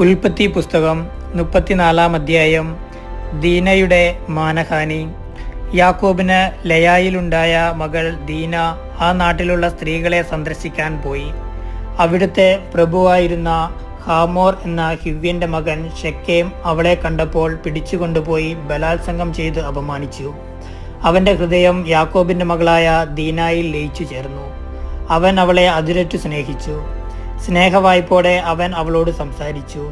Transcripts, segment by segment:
ഉൽപ്പത്തി പുസ്തകം മുപ്പത്തിനാലാം അധ്യായം. ദീനയുടെ മാനഹാനി. യാക്കോബിന് ലയായിലുണ്ടായ മകൾ ദീന ആ നാട്ടിലുള്ള സ്ത്രീകളെ സന്ദർശിക്കാൻ പോയി. അവിടുത്തെ പ്രഭുവായിരുന്ന ഹാമോർ എന്ന ഹിവ്യന്റെ മകൻ ഷെക്കേം അവളെ കണ്ടപ്പോൾ പിടിച്ചുകൊണ്ടുപോയി ബലാത്സംഗം ചെയ്ത് അപമാനിച്ചു. അവന്റെ ഹൃദയം യാക്കോബിന്റെ മകളായ ദീനായിൽ ലയിച്ചു ചേർന്നു. അവൻ അവളെ അതിരറ്റു സ്നേഹിച്ചു. സ്നേഹവായ്പോടെ അവൻ അവളോട് സംസാരിച്ചു.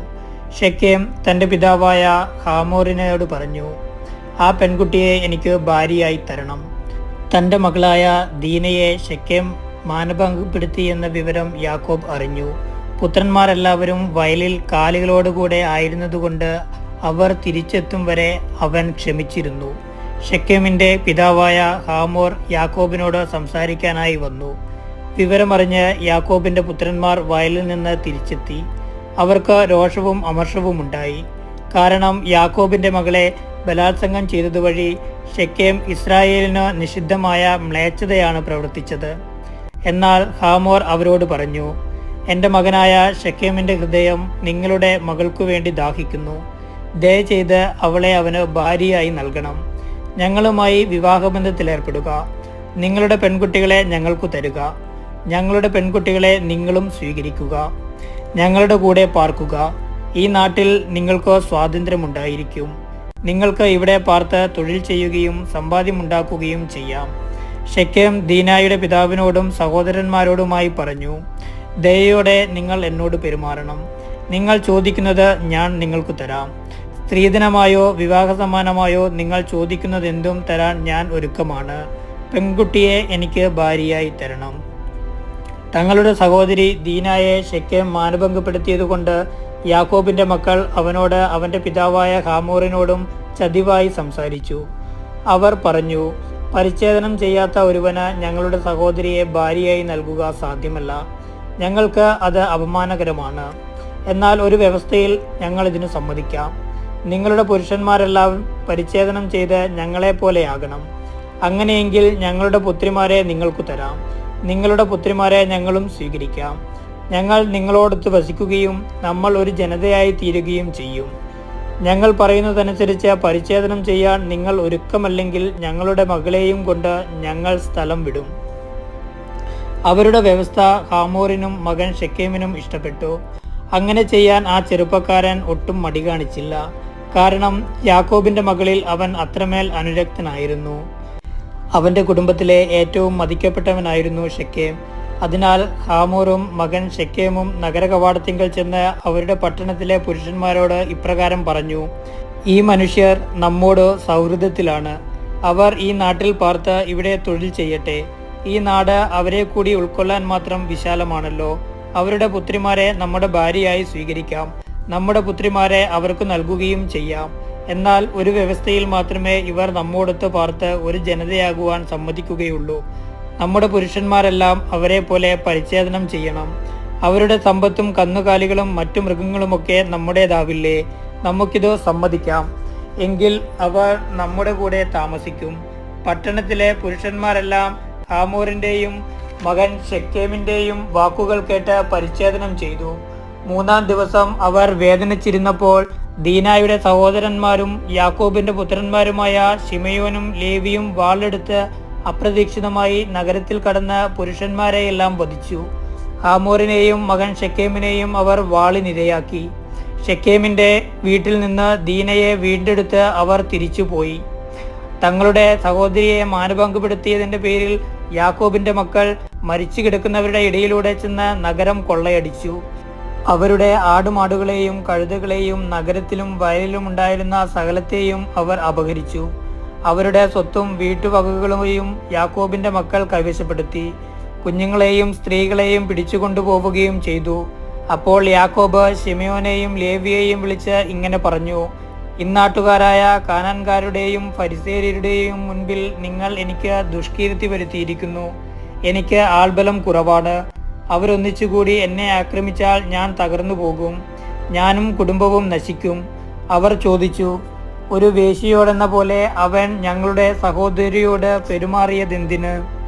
ഷെക്കേം തന്റെ പിതാവായ ഹാമോറിനോട് പറഞ്ഞു ആ പെൺകുട്ടിയെ എനിക്ക് ഭാര്യയായി തരണം. തന്റെ മകളായ ദീനയെ ഷെക്കേം മാനഭംഗപ്പെടുത്തി എന്ന വിവരം യാക്കോബ് അറിഞ്ഞു. പുത്രന്മാരെല്ലാവരും വയലിൽ കാലുകളോടുകൂടെ ആയിരുന്നതുകൊണ്ട് അവർ തിരിച്ചെത്തും വരെ അവൻ ക്ഷമിച്ചിരുന്നു. ഷെക്കേമിന്റെ പിതാവായ ഹാമോർ യാക്കോബിനോട് സംസാരിക്കാനായി വന്നു. വിവരമറിഞ്ഞ് യാക്കോബിന്റെ പുത്രന്മാർ വയലിൽ നിന്ന് തിരിച്ചെത്തി. അവർക്ക് രോഷവും അമർഷവും ഉണ്ടായി. കാരണം യാക്കോബിന്റെ മകളെ ബലാത്സംഗം ചെയ്തതുവഴി ഷെക്കേം ഇസ്രായേലിന് നിഷിദ്ധമായ മ്ലേച്ഛതയാണ് പ്രവർത്തിച്ചത്. എന്നാൽ ഹാമോർ അവരോട് പറഞ്ഞു എന്റെ മകനായ ഷെക്കേമിന്റെ ഹൃദയം നിങ്ങളുടെ മകൾക്കു വേണ്ടി ദാഹിക്കുന്നു. ദയചെയ്ത് അവളെ അവന് ഭാര്യയായി നൽകണം. ഞങ്ങളുമായി വിവാഹബന്ധത്തിലേർപ്പെടുക. നിങ്ങളുടെ പെൺകുട്ടികളെ ഞങ്ങൾക്കു തരുക. ഞങ്ങളുടെ പെൺകുട്ടികളെ നിങ്ങളും സ്വീകരിക്കുക. ഞങ്ങളുടെ കൂടെ പാർക്കുക. ഈ നാട്ടിൽ നിങ്ങൾക്ക് സ്വാതന്ത്ര്യമുണ്ടായിരിക്കും. നിങ്ങൾക്ക് ഇവിടെ പാർത്ത് തൊഴിൽ ചെയ്യുകയും സമ്പാദ്യമുണ്ടാക്കുകയും ചെയ്യാം. ഷെക്കേം ദീനായുടെ പിതാവിനോടും സഹോദരന്മാരോടുമായി പറഞ്ഞു ദയയോടെ നിങ്ങൾ എന്നോട് പെരുമാറണം. നിങ്ങൾ ചോദിക്കുന്നത് ഞാൻ നിങ്ങൾക്ക് തരാം. സ്ത്രീധനമായോ വിവാഹ സമ്മാനമായോ നിങ്ങൾ ചോദിക്കുന്നതെന്തും തരാൻ ഞാൻ ഒരുക്കമാണ്. പെൺകുട്ടിയെ എനിക്ക് ഭാര്യയായി തരണം. തങ്ങളുടെ സഹോദരി ദീനായെ ഷെക്കേം മാനഭംഗപ്പെടുത്തിയതുകൊണ്ട് യാക്കോബിന്റെ മക്കൾ അവനോട് അവന്റെ പിതാവായ ഹാമോറിനോടും ചതിവായി സംസാരിച്ചു. അവർ പറഞ്ഞു പരിച്ഛേദനം ചെയ്യാത്ത ഒരുവന് ഞങ്ങളുടെ സഹോദരിയെ ഭാര്യയായി നൽകുക സാധ്യമല്ല. ഞങ്ങൾക്ക് അത് അപമാനകരമാണ്. എന്നാൽ ഒരു വ്യവസ്ഥയിൽ ഞങ്ങൾ ഇതിനു സമ്മതിക്കാം. നിങ്ങളുടെ പുരുഷന്മാരെല്ലാം പരിച്ഛേദനം ചെയ്ത് ഞങ്ങളെപ്പോലെയാകണം അങ്ങനെയെങ്കിൽ ഞങ്ങളുടെ പുത്രിമാരെ നിങ്ങൾക്കു തരാം. നിങ്ങളുടെ പുത്രിമാരെ ഞങ്ങളും സ്വീകരിക്കാം. ഞങ്ങൾ നിങ്ങളോടൊത്ത് വസിക്കുകയും നമ്മൾ ഒരു ജനതയായി തീരുകയും ചെയ്യും. ഞങ്ങൾ പറയുന്നതനുസരിച്ച് പരിച്ഛേദനം ചെയ്യാൻ നിങ്ങൾ ഒരുക്കമല്ലെങ്കിൽ ഞങ്ങളുടെ മകളെയും കൊണ്ട് ഞങ്ങൾ സ്ഥലം വിടും. അവരുടെ വ്യവസ്ഥ ഹാമോറിനും മകൻ ഷെക്കേമിനും ഇഷ്ടപ്പെട്ടു. അങ്ങനെ ചെയ്യാൻ ആ ചെറുപ്പക്കാരൻ ഒട്ടും മടി കാണിച്ചില്ല. കാരണം യാക്കോബിന്റെ മകളിൽ അവൻ അത്രമേൽ അനുരക്തനായിരുന്നു. അവന്റെ കുടുംബത്തിലെ ഏറ്റവും മതിക്കപ്പെട്ടവനായിരുന്നു ഷെക്കേം. അതിനാൽ ഹാമൂറും മകൻ ഷെക്കേമും നഗരകവാടത്തിങ്കൽ ചെന്ന് അവരുടെ പട്ടണത്തിലെ പുരുഷന്മാരോട് ഇപ്രകാരം പറഞ്ഞു ഈ മനുഷ്യർ നമ്മോട് സൗഹൃദത്തിലാണ്. അവർ ഈ നാട്ടിൽ പാർത്ത് ഇവിടെ തൊഴിൽ ചെയ്യട്ടെ. ഈ നാട് അവരെ കൂടി ഉൾക്കൊള്ളാൻ മാത്രം വിശാലമാണല്ലോ. അവരുടെ പുത്രിമാരെ നമ്മുടെ ഭാര്യയായി സ്വീകരിക്കാം. നമ്മുടെ പുത്രിമാരെ അവർക്ക് നൽകുകയും ചെയ്യാം. എന്നാൽ ഒരു വ്യവസ്ഥയിൽ മാത്രമേ ഇവർ നമ്മോടൊത്ത് പാർത്ത് ഒരു ജനതയാകുവാൻ സമ്മതിക്കുകയുള്ളൂ. നമ്മുടെ പുരുഷന്മാരെല്ലാം അവരെ പോലെ പരിച്ഛേദനം ചെയ്യണം. അവരുടെ സമ്പത്തും കന്നുകാലികളും മറ്റു മൃഗങ്ങളുമൊക്കെ നമ്മുടേതാവില്ലേ? നമുക്കിത് സമ്മതിക്കാം. എങ്കിൽ അവർ നമ്മുടെ കൂടെ താമസിക്കും. പട്ടണത്തിലെ പുരുഷന്മാരെല്ലാം ഹാമൂറിന്റെയും മകൻ ഷെക്കേമിന്റെയും വാക്കുകൾ കേട്ട് പരിച്ഛേദനം ചെയ്തു. മൂന്നാം ദിവസം അവർ വേദനിച്ചിരുന്നപ്പോൾ ദീനായുടെ സഹോദരന്മാരും യാക്കോബിന്റെ പുത്രന്മാരുമായ ഷിമയോനും ലേവിയും വാളെടുത്ത് അപ്രതീക്ഷിതമായി നഗരത്തിൽ കടന്ന് പുരുഷന്മാരെയെല്ലാം വധിച്ചു. ഹാമോറിനെയും മകൻ ഷെക്കേമിനെയും അവർ വാളിനിരയാക്കി ഷെക്കേമിന്റെ വീട്ടിൽ നിന്ന് ദീനയെ വീണ്ടെടുത്ത് അവർ തിരിച്ചുപോയി തങ്ങളുടെ സഹോദരിയെ മാനഭംഗപ്പെടുത്തിയതിന്റെ പേരിൽ യാക്കോബിന്റെ മക്കൾ മരിച്ചു കിടക്കുന്നവരുടെ ഇടയിലൂടെ ചെന്ന് നഗരം കൊള്ളയടിച്ചു. അവരുടെ ആടുമാടുകളെയും കഴുതകളെയും നഗരത്തിലും വയലിലും ഉണ്ടായിരുന്ന സകലത്തെയും അവർ അപഹരിച്ചു. അവരുടെ സ്വത്തും വീട്ടുവകകളെയും യാക്കോബിന്റെ മക്കൾ കൈവശപ്പെടുത്തി. കുഞ്ഞുങ്ങളെയും സ്ത്രീകളെയും പിടിച്ചുകൊണ്ടുപോവുകയും ചെയ്തു. അപ്പോൾ യാക്കോബ് ഷിമയോനെയും ലേവിയെയും വിളിച്ച് ഇങ്ങനെ പറഞ്ഞു ഇന്നാട്ടുകാരായ കാനാൻകാരുടെയും ഫരിസേര്യരുടെയും മുൻപിൽ നിങ്ങൾ എനിക്ക് ദുഷ്കീർത്തി വരുത്തിയിരിക്കുന്നു എനിക്ക് ആൾബലം കുറവാണ്. അവരൊന്നിച്ചുകൂടി എന്നെ ആക്രമിച്ചാൽ ഞാൻ തകർന്നു പോകും. ഞാനും കുടുംബവും നശിക്കും. അവർ ചോദിച്ചു ഒരു വേശിയോടെന്ന പോലെ അവൻ ഞങ്ങളുടെ സഹോദരിയോട് പെരുമാറിയതെന്തിന്?